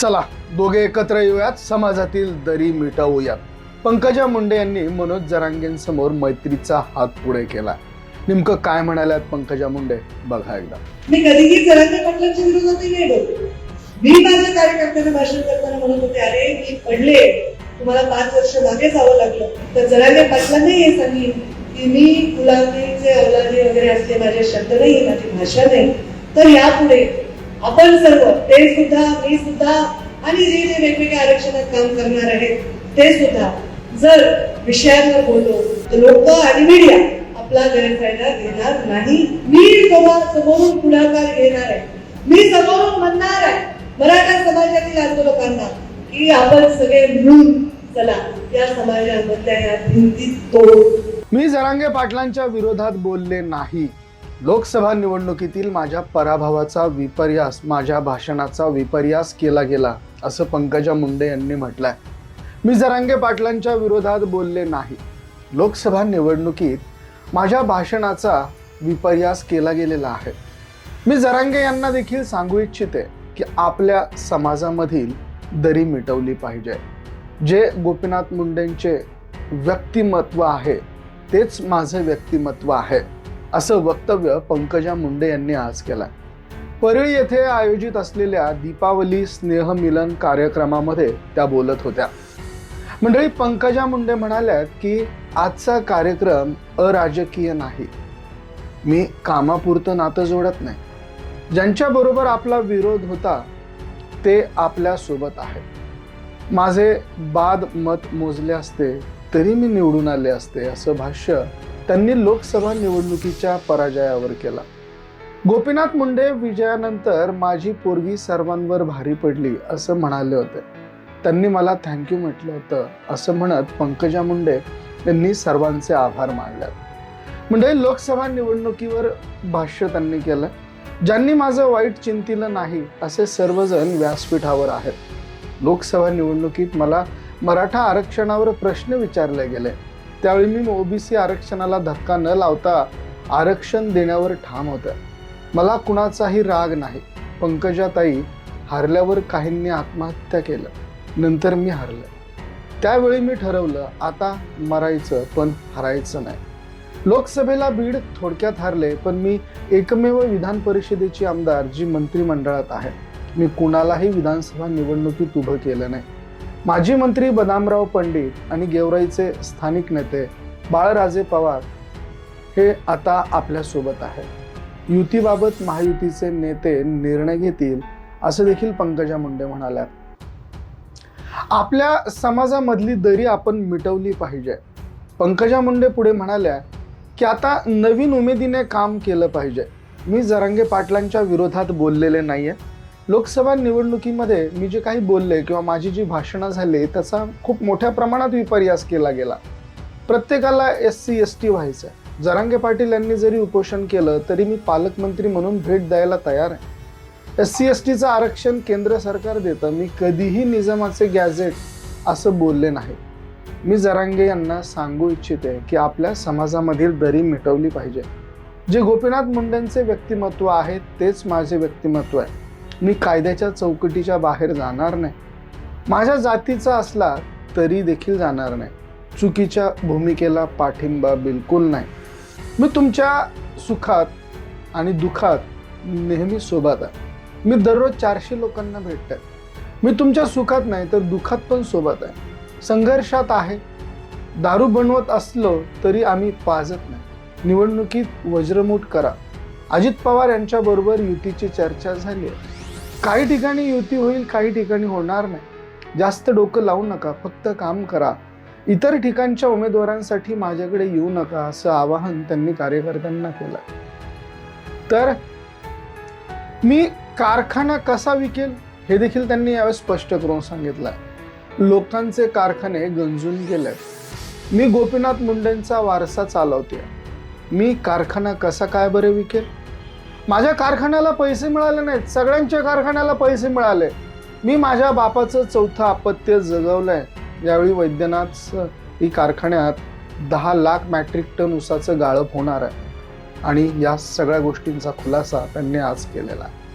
चला दोघे एकत्र येऊयात. समाजातील दरी मिटवूयात. पंकजा मुंडे यांनी मनोज जरांगेंसमोर मैत्रीचा हात पुढे केला. नेमकं काय म्हणाल्यात पंकजा मुंडे? बघा एकदा. मी कधीही जरांगे पाटलांच्या विरोधातही नाही बोलले मी माझ्या कार्यकर्त्यांना भाषण करताना म्हणत होते अरे मी पडले. तुम्हाला पाच वर्ष मागे जावं लागलं. तर जरांगे पाटलांनी हे सांगितलं की मी गुलामीचे अवलादी वगैरे असले माझे शब्द नाही माझी भाषा नाही. तर यापुढे आपण सर्व ते सुद्धा मी सुद्धा आणि जे जे वेगवेगळ्या आरक्षणात काम करणार आहेत ते सुद्धा जर विषयांवर बोललो तर लोक आणि मीडिया आपला गैरफायदा घेणार नाही. मी समोर समोरून पुढाकार घेणार आहे. मी समोरून म्हणणार आहे मराठा समाजातील आंदोलकांना की आपण सगळे मिळून चला या समाजामधल्या या भिंती तोड. मी जरांगे पाटलांच्या विरोधात बोलले नाही. लोकसभा निवडणुकीतील माझ्या पराभवाचा विपर्यास माझ्या भाषणाचा विपर्यास केला गेला असं पंकजा मुंडे यांनी म्हटलंय. मी जरांगे पाटलांच्या विरोधात बोलले नाही. लोकसभा निवडणुकीत माझ्या भाषणाचा विपर्यास केला गेलेला आहे. मी जरांगे यांना देखील सांगू इच्छिते की आपल्या समाजामधील दरी मिटवली पाहिजे. जे गोपीनाथ मुंडेंचे व्यक्तिमत्व आहे तेच माझं व्यक्तिमत्व आहे. असं वक्तव्य पंकजा मुंडे यांनी आज केलं परळी येथे आयोजित असलेल्या दीपावली स्नेहमिलन कार्यक्रमामध्ये त्या बोलत होत्या. मंडळी पंकजा मुंडे म्हणाल्यात की आजचा कार्यक्रम अराजकीय नाही. मी कामापुरतं नातं जोडत नाही. ज्यांच्याबरोबर आपला विरोध होता ते आपल्यासोबत आहे माझे बाद मत मोजले असते तरी मी निवडून आले असते असं भाष्य त्यांनी लोकसभा निवडणुकीच्या पराजयावर केला. गोपीनाथ मुंडे विजयानंतर माझी पोरगी सर्वांवर भारी पडली असं म्हणाले होते. त्यांनी मला थँक्यू म्हटलं होतं असं म्हणत पंकजा मुंडे यांनी सर्वांचे आभार मानले. म्हणजे लोकसभा निवडणुकीवर भाष्य त्यांनी केलं. ज्यांनी माझं वाईट चिंतिलं नाही असे सर्वजण व्यासपीठावर आहेत. लोकसभा निवडणुकीत मला मराठा आरक्षणावर प्रश्न विचारले गेले. त्यावेळी मी ओबीसी आरक्षणाला धक्का न लावता आरक्षण देण्यावर ठाम होतं. मला कुणाचाही राग नाही. पंकजाताई हारल्यावर काहींनी आत्महत्या केलं. नंतर मी हरलं. त्यावेळी मी ठरवलं आता मरायचं पण हरायचं नाही. लोकसभेला बीड थोडक्यात हारले पण मी एकमेव विधान परिषदेची आमदार जी मंत्रिमंडळात आहे. मी कुणालाही विधानसभा निवडणुकीत उभं केलं नाही. माजी मंत्री बदामराव पंडित आणि गेवराईचे स्थानिक नेते बाळराजे पवार हे आता आपल्यासोबत आहे युतीबाबत महायुतीचे नेते निर्णय घेतील असं देखील पंकजा मुंडे म्हणाल्या आपल्या समाजामधली दरी आपण मिटवली पाहिजे. पंकजा मुंडे पुढे म्हणाल्या की आता नवीन उमेदीने काम केलं पाहिजे. मी जरांगे पाटलांच्या विरोधात बोललेले नाहीये. लोकसभा निवडणुकीमध्ये मी जे काही बोलले किंवा माझी जी भाषणं झाली त्याचा खूप मोठ्या प्रमाणात विपर्यास केला गेला. प्रत्येकाला एस सी एस टी व्हायचं आहे जरांगे पाटील यांनी जरी उपोषण केलं तरी मी पालकमंत्री म्हणून भेट द्यायला तयार आहे. एस सी एस टीचं आरक्षण केंद्र सरकार देतं मी कधीही निजामाचे गॅझेट असं बोलले नाही. मी जरांगे यांना सांगू इच्छिते की आपल्या समाजामधील दरी मिटवली पाहिजे. जे गोपीनाथ मुंडेंचे व्यक्तिमत्व आहे तेच माझे व्यक्तिमत्व आहे. मी कायद्याच्या चौकटीच्या बाहेर जाणार नाही. माझ्या जातीचा असला तरी देखील जाणार नाही. चुकीच्या भूमिकेला पाठिंबा बिलकुल नाही. मी तुमच्या सुखात आणि दुखात नेहमी सोबत आहे. मी दररोज चारशे लोकांना भेटत आहे मी तुमच्या सुखात नाही तर दुखात पण सोबत आहे. संघर्षात आहे. दारू बनवत असलो तरी आम्ही पाजत नाही. निवडणुकीत वज्रमूट करा. अजित पवार यांच्याबरोबर युतीची चर्चा झाली आहे. काही ठिकाणी युती होईल काही ठिकाणी होणार नाही. जास्त डोकं लावू नका फक्त काम करा. इतर ठिकाणच्या उमेदवारांसाठी माझ्याकडे येऊ नका असं आवाहन त्यांनी कार्यकर्त्यांना केलं. तर मी कारखाना कसा विकेल हे देखील त्यांनी यावेळेस स्पष्ट करून सांगितलं. लोकांचे कारखाने गंजून गेले. मी गोपीनाथ मुंडेंचा वारसा चालवते मी कारखाना कसा काय बरे विकेल? माझ्या कारखान्याला पैसे मिळाले नाहीत. सगळ्यांच्या कारखान्याला पैसे मिळाले. मी माझ्या बापाचं चौथं अपत्य आहे यावेळी वैद्यनाथ ही कारखान्यात दहा लाख मॅट्रिक टन ऊसाचं गाळप होणार आहे. आणि या सगळ्या गोष्टींचा खुलासा त्यांनी आज केलेला आहे.